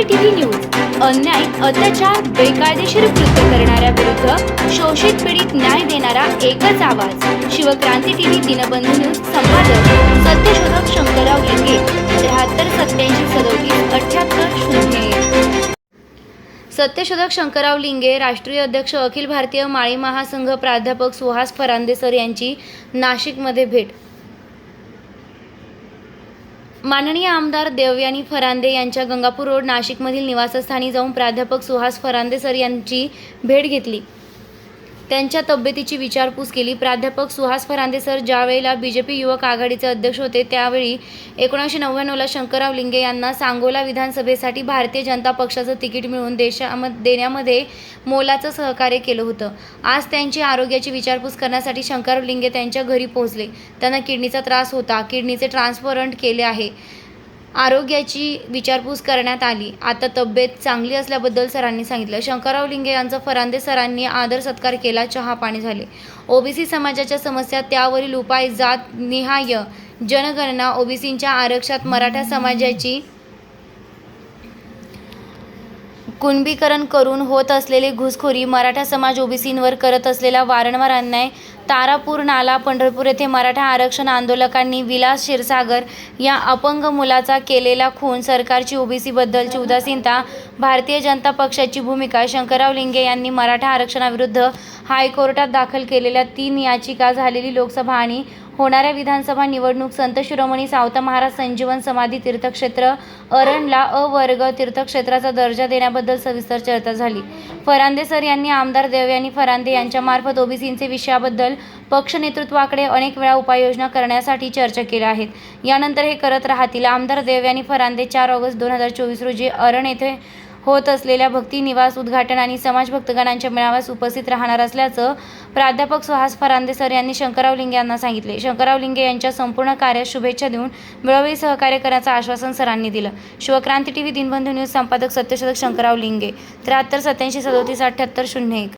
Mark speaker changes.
Speaker 1: Shivkranti TV news अन्याय अत्याचार बेकायदेशीर कृत्य करणाऱ्या विरुद्ध शोषित पीडित न्याय देणारा एकच आवाज. शिवक्रांती टीव्ही दिनबंधू न्यूज संपादक सत्यशोधक शंकरराव लिंगे त्र्याहत्तर सत्याऐंशी सदोतीस अठ्याहत्तर शून्य सत्यशोधक शंकरराव लिंगे राष्ट्रीय अध्यक्ष अखिल भारतीय माळी महासंघ प्राध्यापक सुहास फरांदेसर यांची नाशिकमध्ये भेट. माननीय आमदार देवयानी फरांदे यांच्या गंगापूर रोड नाशिकमधील निवासस्थानी जाऊन प्राध्यापक सुहास फरांदे सर यांची भेट घेतली. त्यांच्या तब्येतीची विचारपूस केली. प्राध्यापक सुहास फरांदे सर ज्यावेळेला बी जे पी युवक आघाडीचे अध्यक्ष होते त्यावेळी एकोणीसशे नव्याण्णवला शंकरराव लिंगे यांना सांगोला विधानसभेसाठी भारतीय जनता पक्षाचं तिकीट मिळवून देशामध्ये देण्यामध्ये मोलाचं सहकार्य केलं होतं. आज त्यांची आरोग्याची विचारपूस करण्यासाठी शंकरराव लिंगे त्यांच्या घरी पोहोचले. त्यांना किडनीचा त्रास होता. किडनीचे ट्रान्सपरंट केले आहे. आरोग्याची विचारपूस करण्यात आली. आता तब्येत चांगली असल्याबद्दल सरांनी सांगितलं. शंकरराव लिंगे यांचा फरांदे सरांनी आदर सत्कार केला चहा पाणी झाले. ओबीसी समाजाच्या समस्या त्यावरील उपाय जात निहाय. जनगणना ओबीसींच्या आरक्षात मराठा समाजाची कुणबीकरण करून होत असलेली घुसखोरी मराठा समाज ओबीसींवर करत असलेला वारंवार अन्याय तारापूर नाला पंढरपूर येथे मराठा आरक्षण आंदोलकांनी विलास क्षीरसागर या अपंग मुलाचा केलेला खून सरकारची ओबीसीबद्दलची उदासीनता भारतीय जनता पक्षाची भूमिका शंकरराव लिंगे यांनी मराठा आरक्षणाविरुद्ध हायकोर्टात दाखल केलेल्या तीन याचिका झालेली लोकसभा आणि होणाऱ्या विधानसभा निवडणूक संत शिरोमणी सावता महाराज संजीवन समाधी तीर्थक्षेत्र अरणला अ वर्ग तीर्थक्षेत्राचा दर्जा देण्याबद्दल सविस्तर चर्चा झाली. फरांदे सर यांनी आमदार देवयानी फरांदे यांच्यामार्फत ओबीसींचे विषयाबद्दल पक्ष नेतृत्वाकडे अनेक वेळा उपाययोजना करण्यासाठी चर्चा केल्या आहेत. यानंतर हे करत राहतील. आमदार देवयानी फरांदे चार ऑगस्ट दोन हजार चोवीस रोजी अरण येथे होत असलेल्या भक्ती निवास उद्घाटन आणि समाज भक्तगणांच्या मेळाव्यास उपस्थित राहणार असल्याचं प्राध्यापक सुहास फरांदे सर यांनी शंकरराव लिंगे यांना सांगितले. शंकरराव लिंगे यांच्या संपूर्ण कार्यात शुभेच्छा देऊन वेळोवेळी सहकार्य करण्याचं आश्वासन सरांनी दिलं. शिवक्रांती टीव्ही दिनबंधू न्यूज संपादक सत्यशोधक शंकरराव लिंगे त्र्याहत्तर सत्याऐंशी सदोतीस अठ्ठ्याहत्तर शून्य एक.